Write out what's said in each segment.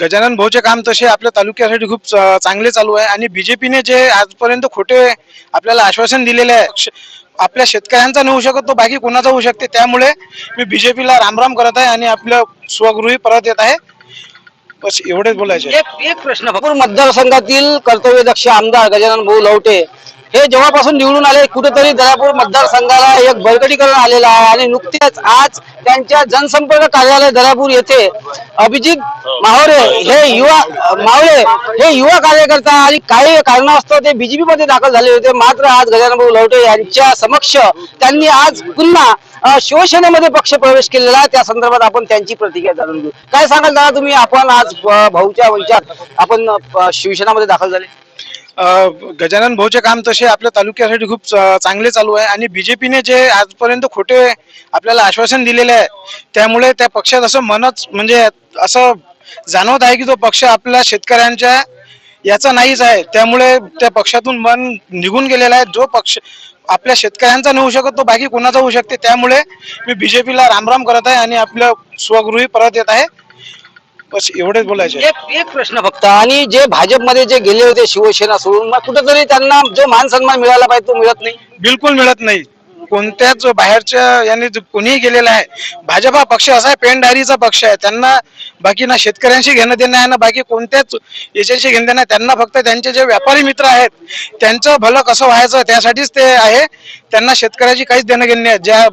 गजानन भाऊचे काम तसे आपल्या तालुक्यासाठी खूप चांगले चालू आहे. आणि बीजेपीने जे आजपर्यंत खोटे आपल्याला आश्वासन दिलेले आहे आपल्या शेतकऱ्यांचा नाही होऊ शकत तो बाकी कोणाचा होऊ शकते. त्यामुळे मी बीजेपीला रामराम करत आहे आणि आपलं स्वगृही परत येत आहे. बस एवढेच बोलायचे. एक एक प्रश्न भरपूर मतदारसंघातील कर्तव्यदक्ष आमदार गजानन भाऊ लवटे हे जेव्हापासून निवडून आले कुठेतरी दयापूर मतदारसंघाला एक बळकटीकरण आलेलं आहे आणि नुकतेच आज त्यांच्या जनसंपर्क कार्यालय दर्यापूर येथे अभिजित माहोरे हे युवा मावळे हे युवा कार्यकर्ता आणि काही कारणास्तव ते बीजेपी मध्ये दाखल झाले होते. मात्र आज गजाननभाऊ लवटे यांच्या समक्ष त्यांनी आज पुन्हा शिवसेनेमध्ये पक्ष प्रवेश केलेला आहे. त्या संदर्भात आपण त्यांची प्रतिक्रिया जाणून घेऊ. काय सांगाल दादा तुम्ही? आपण आज भाऊच्या वंचात आपण शिवसेनामध्ये दाखल झाले. गजानन भाऊचे काम तसे आपल्या तालुक्यासाठी खूप चांगले चालू आहे. आणि बीजेपीने जे आजपर्यंत खोटे आपल्याला आश्वासन दिलेले आहे त्यामुळे त्या पक्षात असं मनच म्हणजे असं जाणवत आहे की तो पक्ष आपल्या शेतकऱ्यांच्या याचा नाहीच आहे. त्यामुळे त्या पक्षातून मन निघून गेलेला आहे. जो पक्ष आपल्या शेतकऱ्यांचा नाही होऊ शकत तो बाकी कोणाचा होऊ शकते. त्यामुळे मी बीजेपीला रामराम करत आहे आणि आपलं स्वगृही परत येत आहे. बस एवढेच बोलायचे. एक एक प्रश्न फक्त. आणि जे भाजपमध्ये जे गेले होते शिवसेना सोडून मग कुठेतरी त्यांना जो मान सन्मान मिळाला पाहिजे तो मिळत नाही. बिलकुल मिळत नाही. कोणत्याच बाहेरच्या यांनी जो कोणीही गेलेला आहे भाजप हा पक्ष असा आहे पेंडारीचा पक्ष आहे त्यांना बाकी ना शेतकऱ्यांशी घेणं देणं आहे ना बाकी कोणत्याच याच्याशी घेणं देणं आहे त्यांना फक्त त्यांचे जे व्यापारी मित्र आहेत त्यांचं भलं कसं व्हायचं त्यासाठीच ते आहे त्यांना शेतकऱ्याची काहीच देणं घेणं नाही आहे. ज्या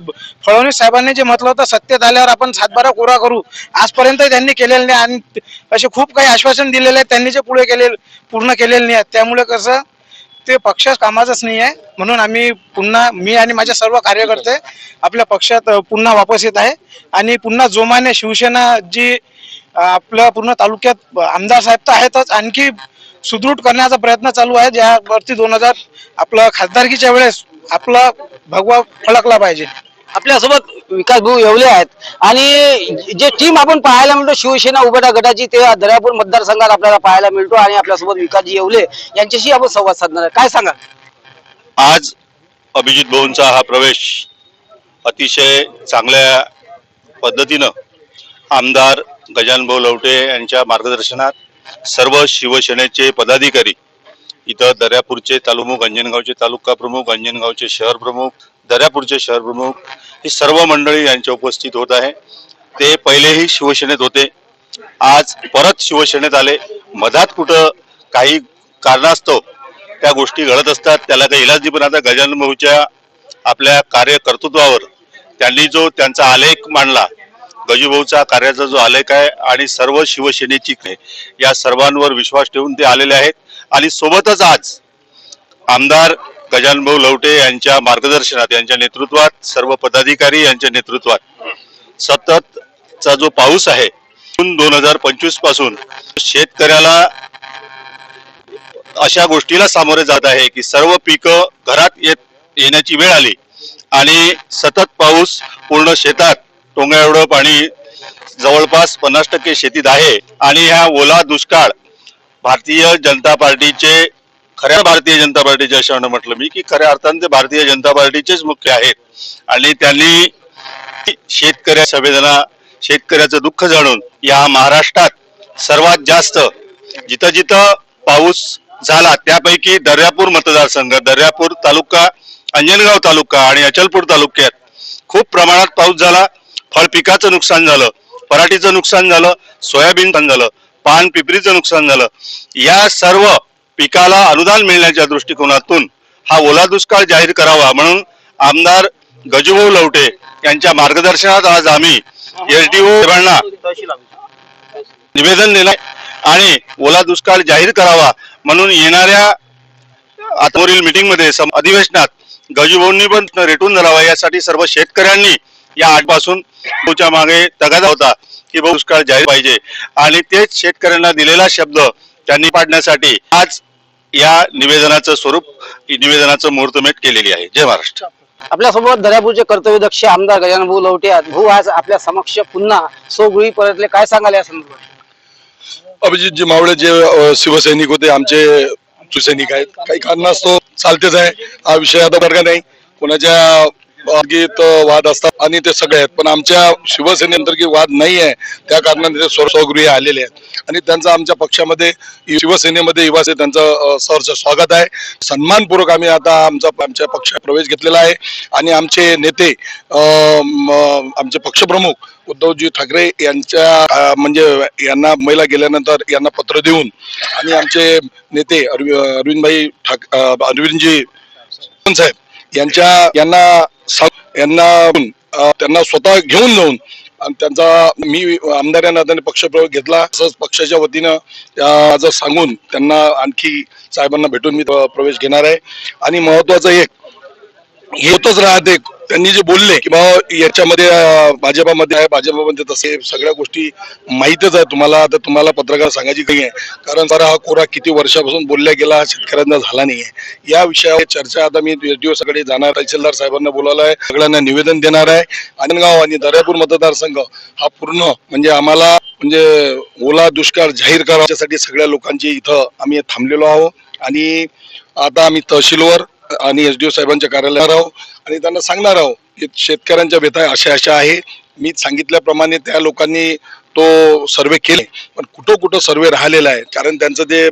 फडणवीस साहेबांनी जे म्हटलं होतं सत्तेत आल्यावर आपण सातबारा कोरा करू आजपर्यंत त्यांनी केलेलं नाही आणि असे खूप काही आश्वासन दिलेले आहेत त्यांनी जे पुढे केले पूर्ण केलेले नाही आहेत त्यामुळे कसं ते पक्ष कामाचंच नाही आहे. म्हणून आम्ही पुन्हा मी आणि माझे सर्व कार्यकर्ते आपल्या पक्षात पुन्हा वापस येत आहे. आणि पुन्हा जोमाने शिवसेना जी आपल्या पूर्ण तालुक्यात आमदार साहेब तर आहेतच. आणखी सुदृढ करण्याचा प्रयत्न चालू आहे. ज्यावरती दोन हजार आपलं खासदारकीच्या वेळेस आपला भगवा फळकला पाहिजे. आपल्यासोबत विकास भाऊ येवले आहेत. आणि जे टीम आपण पाहायला मिळतो शिवसेना उभटा गटाची ते दर्यापूर मतदारसंघात आपल्याला पाहायला मिळतो आणि आपल्यासोबत विकासजी येवले यांच्याशी आपण संवाद साधणार आहे. काय सांगा आज अभिजित भाऊंचा हा प्रवेश अतिशय चांगल्या पद्धतीनं आमदार गजानभाऊ लवटे यांच्या मार्गदर्शनात सर्व शिवसेनेचे पदाधिकारी इथं दर्यापूरचे तालुमुख अंजनगावचे तालुका प्रमुख अंजनगावचे शहर प्रमुख दर्यापूरचे शहर प्रमुख ही सर्व मंडळी यांच्या उपस्थित होत आहे. ते पहिलेही शिवसेनेत होते. आज परत शिवसेनेत आले. मधात कुठं काही कारणास्तव त्या गोष्टी घडत असतात त्याला काही इलाज नाही. पण आता गजानन भाऊच्या आपल्या कार्यकर्तृत्वावर त्यांनी जो त्यांचा आलेख मांडला गजूभाऊचा कार्याचा जो आलेख आहे आणि सर्व शिवसेनेची या सर्वांवर विश्वास ठेवून ते आलेले आहेत. आणि सोबतच आज आमदार गजानभाऊ लवटे यांच्या मार्गदर्शनात यांच्या नेतृत्वात सर्व पदाधिकारी यांच्या नेतृत्वात. सततचा जो पाऊस आहे दोन हजार पंचवीसपासून शेतकऱ्याला अशा गोष्टीला सामोरे जात आहे की सर्व पिकं घरात येत येण्याची वेळ आली आणि सतत पाऊस पूर्ण शेतात टोंगा एवढं पाणी जवळपास पन्नास टक्के शेतीत आहे. आणि ह्या ओला दुष्काळ भारतीय जनता पार्टीचे खऱ्या भारतीय जनता पार्टीच्या अशानं म्हटलं मी की खऱ्या अर्थाने ते भारतीय जनता पार्टीचेच मुख्य आहेत. आणि त्यांनी शेतकऱ्या संवेदना शेतकऱ्याचं दुःख जाणून या महाराष्ट्रात सर्वात जास्त जिथं जिथं पाऊस झाला त्यापैकी दर्यापूर मतदारसंघ दर्यापूर तालुका अंजनगाव तालुका आणि अचलपूर तालुक्यात खूप प्रमाणात पाऊस झाला. फळ पिकाचं नुकसान झालं पराठीचं नुकसान झालं सोयाबीन झालं पान पिपरीचं नुकसान झालं. या सर्व पिकाला अनुदान मिळण्याच्या दृष्टिकोनातून हा ओला दुष्काळ जाहीर करावा म्हणून आमदार गजूभाऊ लवटे यांच्या मार्गदर्शनात आज आम्ही एसडीओ साहेबांना निवेदन दिलं आणि ओला दुष्काळ जाहीर करावा म्हणून येणाऱ्या आतावरील मीटिंगमध्ये सम- अधिवेशनात गजूभाऊंनी पण रेटून धरावा. यासाठी सर्व शेतकऱ्यांनी या आठपासून भाऊच्या मागे तगादा होता की भाऊ दुष्काळ जाहीर पाहिजे. आणि तेच शेतकऱ्यांना दिलेला शब्द त्यांनी पाडण्यासाठी आज या निवेदनाचं स्वरूप निवेदनाचं मुहूर्तमेढ केलेली आहे. जय महाराष्ट्र. आपल्यासोबत दर्यापूरचे कर्तव्यदक्ष आमदार गजानन भाऊ लवटे भाऊ आज आपल्या समक्ष पुन्हा सोगुळी परतले. काय सांगाल या संदर्भात? अभिजितजी मावळे जे शिवसैनिक होते आमचे सुसैनिक आहेत. काही कारणास्तव चालतेच आहे. हा विषय आता वर्ग नाही? कोणाच्या गीत वाद असतात आणि ते सगळे आहेत. पण आमच्या शिवसेनेअंतर्गत वाद नाही आहे त्या कारणाने ते स्व- स्वगृही आलेले आहेत. आणि त्यांचा आमच्या पक्षामध्ये शिवसेनेमध्ये युवासे त्यांचं अ, सहर्ष स्वागत आहे. सन्मानपूर्वक आम्ही आता आमचा आमच्या पक्षात प्रवेश घेतलेला आहे. आणि आमचे नेते आमचे पक्षप्रमुख उद्धवजी ठाकरे यांच्या म्हणजे यांना महिला गेल्यानंतर यांना पत्र देऊन आणि आमचे नेते अरवि- अरविंदभाई ठाक अरविंदजी साहेब यांच्या यांना यांना त्यांना स्वतः घेऊन जाऊन आणि त्यांचा मी आमदार या नात्याने पक्षप्रवेश घेतला. तसंच पक्षाच्या वतीनं त्या- माझं सांगून त्यांना आणखी साहेबांना भेटून मी प्रवेश घेणार आहे. आणि महत्वाचं एक होतच राहते. त्यांनी जे बोलले की बाबा याच्यामध्ये भाजपामध्ये आहे भाजपामध्ये तसे सगळ्या गोष्टी माहीतच आहे तुम्हाला. तर तुम्हाला पत्रकार सांगायची काही आहे कारण जरा हा कोरा किती वर्षापासून बोलला गेला शेतकऱ्यांना झाला नाही आहे या विषयावर चर्चा आता मी एसडीओ सगळे जाणार तहसीलदार साहेबांना बोलावलं आहे सगळ्यांना निवेदन देणार आहे. आनंदगाव आणि दर्यापूर मतदारसंघ हा पूर्ण म्हणजे आम्हाला म्हणजे ओला दुष्काळ जाहीर करायच्यासाठी सगळ्या लोकांची इथं आम्ही थांबलेलो आहोत. आणि आता आम्ही तहसीलवर आणि एस डी ओ साहेबांच्या कार्यालयावर आहो आणि त्यांना सांगणार आहो की शेतकऱ्यांच्या व्यथा अशा अशा आहे. मी सांगितल्याप्रमाणे त्या लोकांनी तो सर्वे केले पण कुठं कुठं सर्वे राहिलेला आहे कारण त्यांचं ते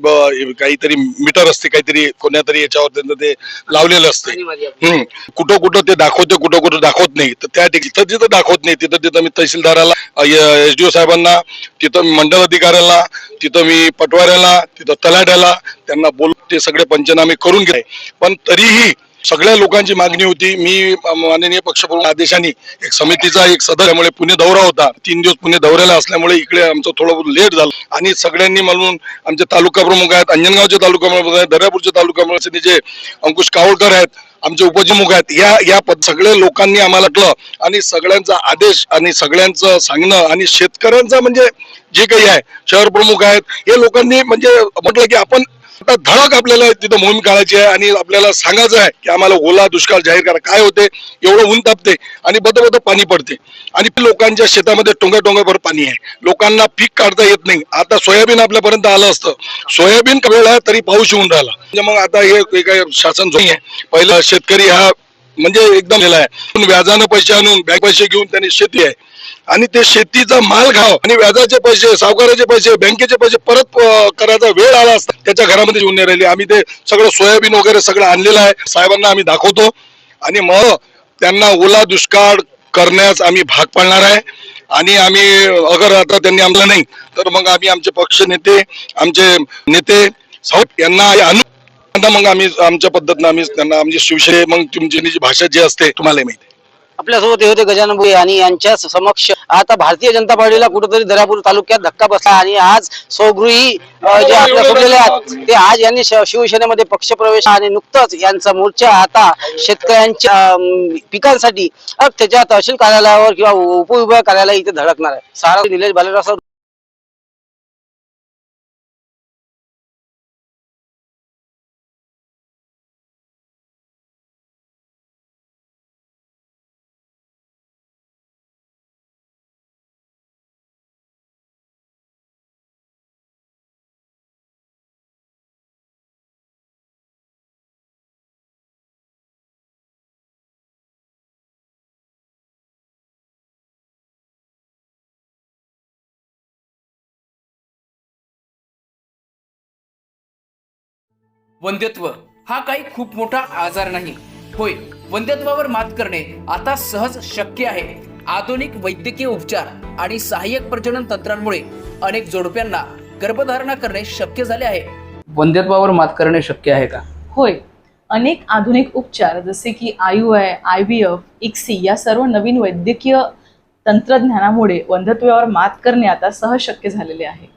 काहीतरी मीटर असते काहीतरी कोण्यातरी याच्यावर त्यांचं ते लावलेलं असते. हम्म. कुठं कुठं ते दाखवते कुठं कुठं दाखवत नाही. तर त्या ठिकाणी जिथं दाखवत नाही तिथं तिथं मी तहसीलदाराला एच डी ओ साहेबांना तिथं मंडल अधिकाऱ्याला तिथं मी पटवाऱ्याला तिथं तलाट्याला त्यांना बोल ते सगळे पंचनामे करून घे पण तरीही सगळ्या लोकांची मागणी होती. मी माननीय पक्षप्रमुख आदेशाने एक समितीचा एक सदस्यामुळे पुणे दौरा होता. तीन दिवस पुणे दौऱ्याला असल्यामुळे इकडे आमचं थोडं लेट झालं. आणि सगळ्यांनी म्हणून आमचे तालुका प्रमुख आहेत अंजनगावचे तालुका प्रमुख आहेत दर्यापूरचे तालुका प्रमुख जे अंकुश कावळकर आहेत आमचे उपजिमुख आहेत. या या पद सगळ्या लोकांनी आम्हाला म्हटलं आणि सगळ्यांचा आदेश आणि सगळ्यांचं सांगणं आणि शेतकऱ्यांचा म्हणजे जे काही आहे शहर प्रमुख आहेत हे लोकांनी म्हणजे म्हटलं की आपण आता धडक आपल्याला तिथं मोहीम काढायची आहे आणि आपल्याला सांगायचं आहे की आम्हाला ओला दुष्काळ जाहीर करा. काय होते? एवढं ऊन तापते आणि बद पाणी पडते. आणि लोकांच्या शेतामध्ये टोंगा टोंगाभर पाणी आहे. लोकांना पीक काढता येत नाही. आता सोयाबीन आपल्यापर्यंत आलं असतं. सोयाबीन कळला तरी पाऊस येऊन राहिला. म्हणजे मग आता हे काय शासन जो आहे. पहिला शेतकरी हा म्हणजे एकदम आहे. पण व्याजानं पैसे आणून बँक पैसे घेऊन त्यांनी शेती आहे. आणि ते शेतीचा माल घाव आणि व्याजाचे पैसे सावकाराचे पैसे बँकेचे पैसे परत करायचा वेळ आला असता त्याच्या घरामध्ये येऊन नाही राहिली. आम्ही ते सगळं सोयाबीन वगैरे सगळं आणलेलं आहे. साहेबांना आम्ही दाखवतो. आणि मग त्यांना ओला दुष्काळ करण्यास आम्ही भाग पाडणार आहे. आणि आम्ही अगर आता त्यांनी आम्हाला नाही तर मग आम्ही आमचे पक्ष नेते आमचे नेते साऊथ यांना हे मग आम्ही आमच्या पद्धतीनं आम्ही त्यांना आमची शिवसेने मग तुमची जी भाषा जी असते तुम्हाला माहिती आपल्यासोबत हे होते गजानन भुये आणि यांच्या समक्ष आता भारतीय जनता पार्टीला कुठेतरी दर्यापूर तालुक्यात धक्का बसला आणि आज स्वगृही जे आपल्या सोडलेले आहेत ते आज यांनी शिवसेनेमध्ये पक्षप्रवेश आणि नुकतंच यांचा मोर्चा आता शेतकऱ्यांच्या पिकांसाठी त्याच्या तहसील कार्यालयावर किंवा उपविभाग कार्यालय इथे धडकणार आहे. सारा निलेश बालेराव वंध्यत्व. हा काही खूप मोठा आजार नाही. होय वंध्यत्वावर मात करणे आता सहज शक्य आहे. आधुनिक वैद्यकीय उपचार आणि सहाय्यक प्रजनन तंत्रांमुळे अनेक जोडप्यांना गर्भधारणा करणे शक्य झाले आहे. वंध्यत्वावर मात करणे शक्य आहे का? होय अनेक आधुनिक उपचार जसे की IU I I V F ICSI या सर्व नवीन वैद्यकीय तंत्रज्ञानामुळे वंध्यत्वावर मात करणे आता सहज शक्य झालेले आहे.